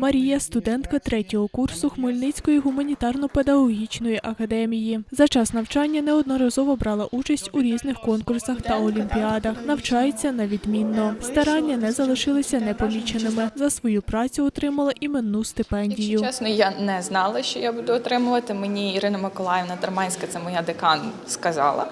Марія студентка третього курсу Хмельницької гуманітарно-педагогічної академії. За час навчання неодноразово брала участь у різних конкурсах та олімпіадах. Навчається на відмінно. Старання не залишилися непоміченими. За свою працю отримала іменну стипендію. Якщо чесно, я не знала, що я буду отримувати. Мені Ірина Миколаївна Дарманська, це моя декан, сказала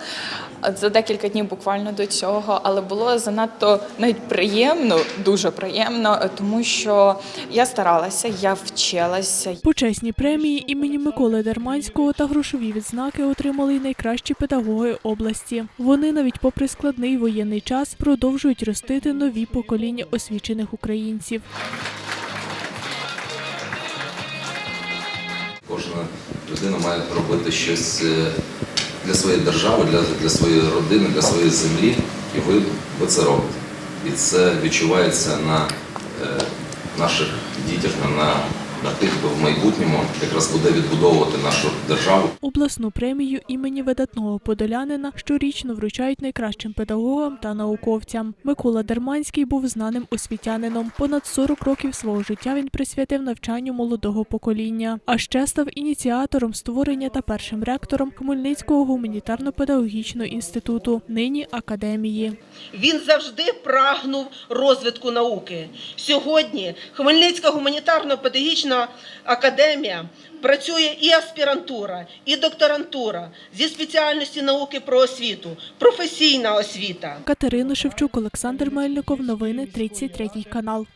за декілька днів буквально до цього, але було занадто навіть приємно, дуже приємно, тому що я старалася, я вчилася. Почесні премії імені Миколи Дерманського та грошові відзнаки отримали й найкращі педагоги області. Вони навіть попри складний воєнний час продовжують ростити нові покоління освічених українців. Кожна людина має робити щось е, для своєї держави, для, для своєї родини, для своєї землі, і ви, ви це робите. І це відчувається на е, наших дітях, на, на, тих, хто в майбутньому якраз буде відбудовувати нашу державу. Обласну премію імені видатного подолянина щорічно вручають найкращим педагогам та науковцям. Микола Дерманський був знаним освітянином. Понад 40 років свого життя він присвятив навчанню молодого покоління, а ще став ініціатором створення та першим ректором Хмельницького гуманітарно-педагогічного інституту, нині академії. Він завжди прагнув розвитку науки. Сьогодні Хмельницька гуманітарно-педагогічна академія працює і аспірантура, і докторантура зі спеціальності науки про освіту, професійна освіта. Катерина Шевчук, Олександр Мельников. Новини 33 канал.